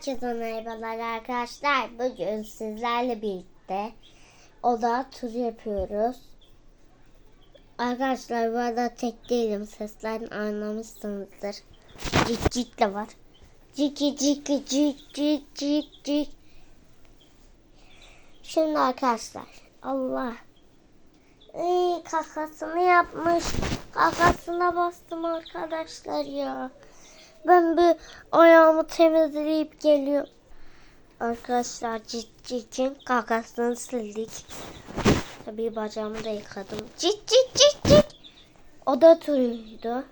Herkese merhabalar arkadaşlar. Bugün sizlerle birlikte oda turu yapıyoruz. Arkadaşlar bu arada tek değilim. Seslerini anlamışsınızdır. Cik cik de var. Ciki ciki cik cik cik cik. Şimdi arkadaşlar Allah. Ey kakasını yapmış. Kakasına bastım arkadaşlar ya. Ben bir ayağımı temizleyip geliyorum. Arkadaşlar Cikcik'in kakasını sildik. Tabii bacağımı da yıkadım. Cik cik cik cik. O da turuydu.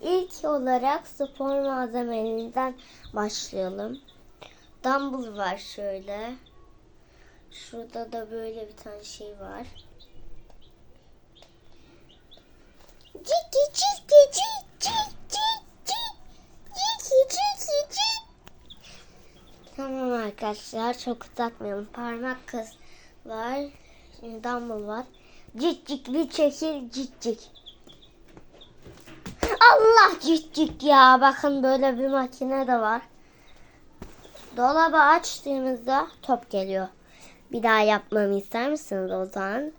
İlk olarak spor malzemelerinden başlayalım. Dumbbell var şöyle. Şurada da böyle bir tane şey var. Ciki ciki cik cik cik cik. Ciki ciki cik. Tamam arkadaşlar çok uzatmayalım. Parmak kız var. Şimdi dumbbell var. Cik cik bir çekil cik cik. Allah cik cik ya. Bakın böyle bir makine de var. Dolabı açtığımızda top geliyor. Bir daha yapmamı ister misiniz o zaman?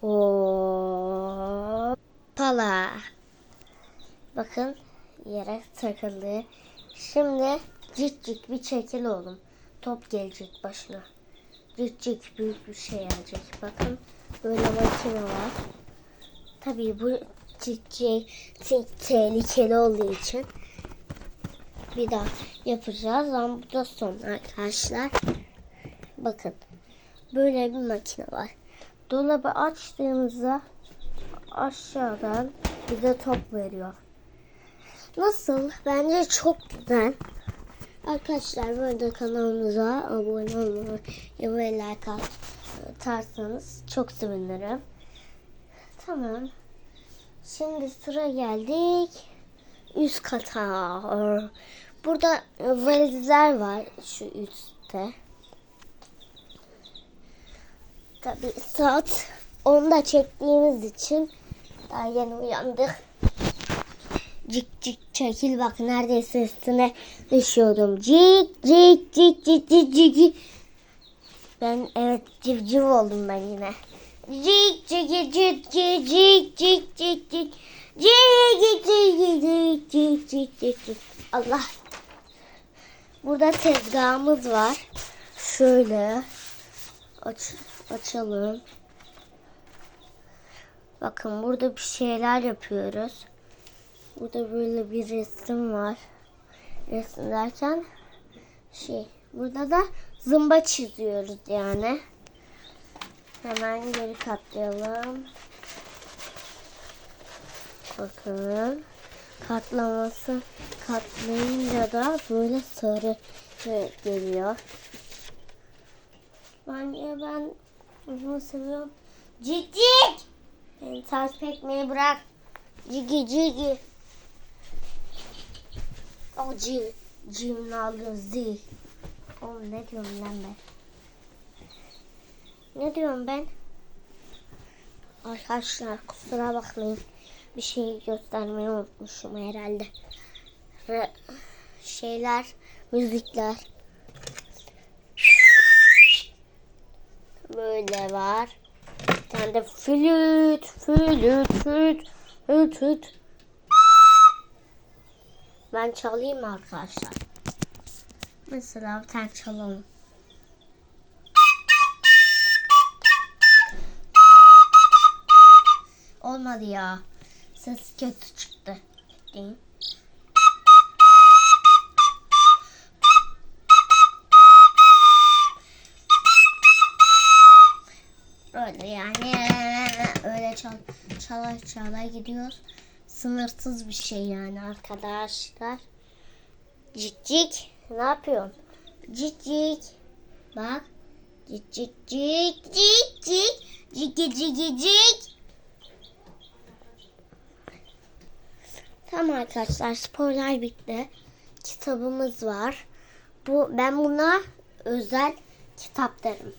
Hoppala. Bakın yere takıldı. Şimdi cik cik bir çekil oğlum. Top gelecek başına. Cik büyük bir şey gelecek. Bakın böyle makine var. Tabii bu cik te- tehlikeli olduğu için bir daha yapacağız ama bu da son arkadaşlar. Bakın böyle bir makine var. Dolabı açtığımızda aşağıdan bir de top veriyor. Nasıl? Bence çok güzel. Arkadaşlar böyle kanalımıza abone olmayı ve like atarsanız çok sevinirim. Tamam. Şimdi sıra geldik üst kata. Burada valizler var şu üstte. Tabi saat 10'da çektiğimiz için daha yeni uyandık. Cik cik çekil bak neredeyse üstüne düşüyordum. Cik cik cik cik cik cik. Ben evet civciv oldum ben yine. Cik cik cik cik cik cik cik cik. Cik cik cik cik cik cik cik. Allah. Burada tezgahımız var. Şöyle aç, açalım. Bakın burada bir şeyler yapıyoruz. Burada böyle bir resim var. Resim derken şey burada da zımba çiziyoruz yani. Hemen geri katlayalım. Bakın katlaması katlayınca da böyle sarı geliyor. Bence ben bunu seviyorum. Cik cik! Beni takip etmeyi bırak. Cigi cigi. O ci, cimnalı zi. Oğlum ne diyorum lan ben? Ne diyorum ben? Arkadaşlar kusura bakmayın. Bir şey göstermeyi unutmuşum herhalde. Re- şeyler, müzikler. Böyle var. Bir tane de flüt, flüt, flüt, flüt, flüt. Ben çalayım arkadaşlar? Mesela bir tane çalalım. Olmadı ya. Ses kötü çıktı. Değil. Öyle yani öyle çal çala çala gidiyoruz sınırsız bir şey yani arkadaşlar. Cik cik ne yapıyorsun? Cik cik. Bak. Cik cik cik cik cik. Cik cik cik cik. Tamam arkadaşlar sporlar bitti. Kitabımız var. Bu ben buna özel kitap derim.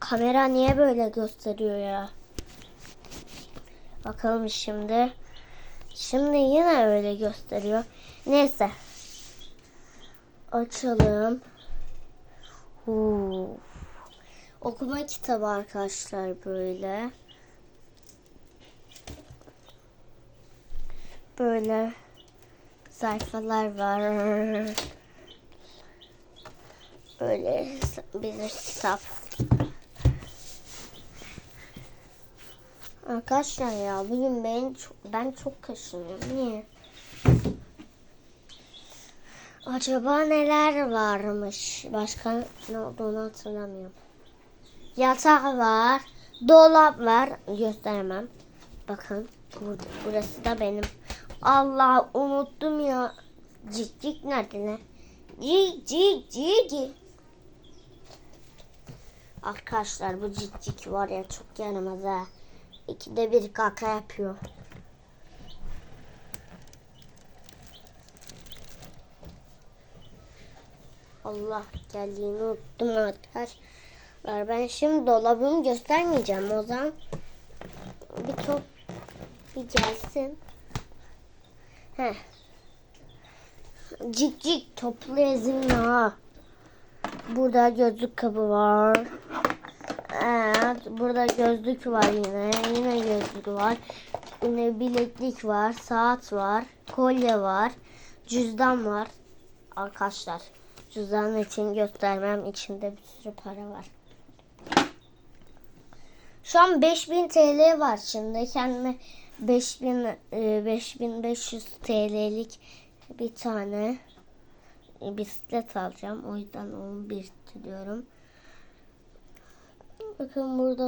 Kamera niye böyle gösteriyor ya? Bakalım şimdi. Şimdi yine öyle gösteriyor. Neyse. Açalım. Huu. Okuma kitabı arkadaşlar böyle. Böyle sayfalar var. Böyle bir saf. Arkadaşlar ya bugün ben çok, ben çok kaşınıyorum. Niye? Acaba neler varmış? Başka ne olduğunu hatırlamıyorum. Yatak var. Dolap var. Gösteremem. Bakın. Burada, burası da benim. Allah unuttum ya. Cik cik nerede ne? Cik cik cik. Arkadaşlar bu cik cik var ya çok yaramaz ha. İkide bir kaka yapıyor. Allah geldiğini unuttum arkadaşlar. Ben şimdi dolabımı göstermeyeceğim o zaman. Bir top bir gelsin. Heh. Cik cik toplu ezim ha. Burada gözlük kabı var. Burada gözlük var yine. Yine gözlük var. Yine bileklik var, saat var, kolye var, cüzdan var. Arkadaşlar, cüzdan için göstermem içinde bir sürü para var. Şu an 5000 TL var şimdi. Kendime 5000 e, 5500 TL'lik bir tane bisiklet alacağım. O yüzden onu biriktiriyorum. Bakın burada